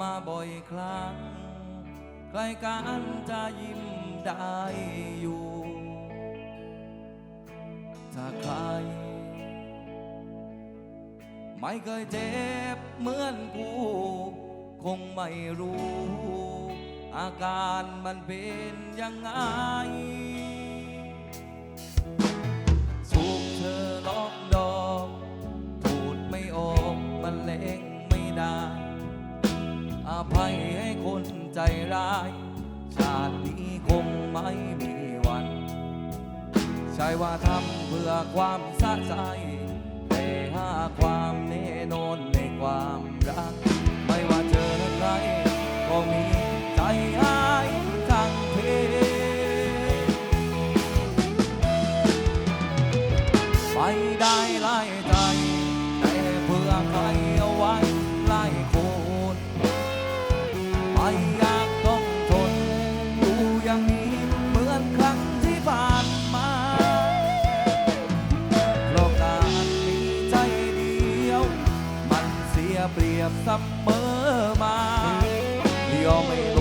มาบ่อยครั้ง ใครการจะยิ้มได้อยู่ ถ้าใคร ไม่เคยเจ็บเหมือนกู คงไม่รู้ อาการมันเป็นยังไง ให้คนใจร้าย ชาตินี้คงไม่มีวัน ใช่ว่าทำเพื่อความสะใจแต่หาความแน่นอนในความรัก ไม่ว่าเจอใครก็มีใจหายทั้งเพไปได้ไล่ เปรียบเสมอมา ยอมไม่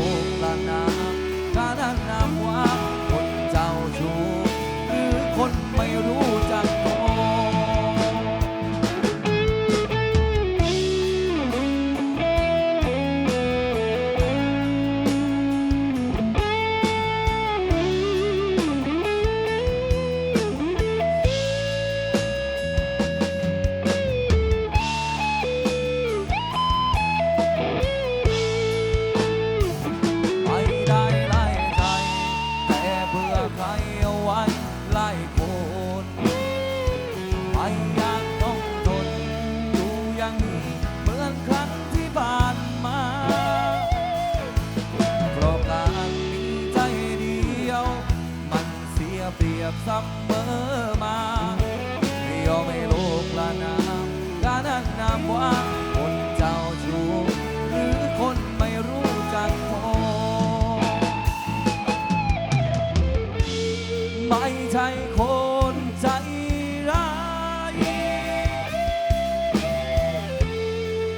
เสียเปรียบเสมอมาไม่ยอมไม่โลกละนามการนั้นนามว่าคนเจ้าชู้หรือคนไม่รู้จักพอไม่ใช่คนใจร้าย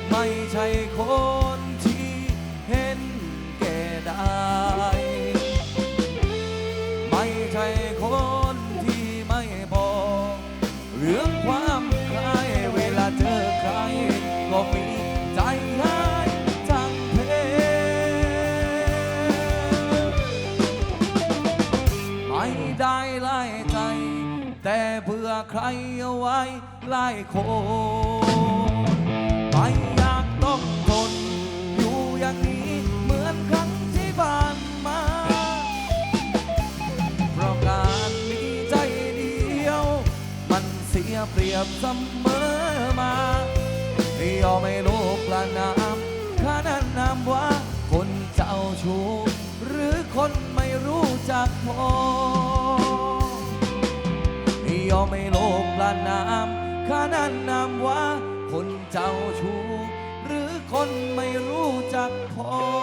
ไม่ใช่คน ไม่ได้ไล่ใจ แต่เพื่อใครเอาไว้ไล่คไม่อยากต้องทน อยู่อย่างนี้เหมือนครั้งที่ผ่านมา เพราะการมีใจเดียว มันเสียเปรียบเสมอมาไม่ยอมไม่โลกละนามข้านั้นนามว่าคนเจ้าชู้ คนไม่รู้จักพอไม่ยอมไม่โลกละนามข้านั้นนามว่า คนเจ้าชู้หรือคนไม่รู้จักพอ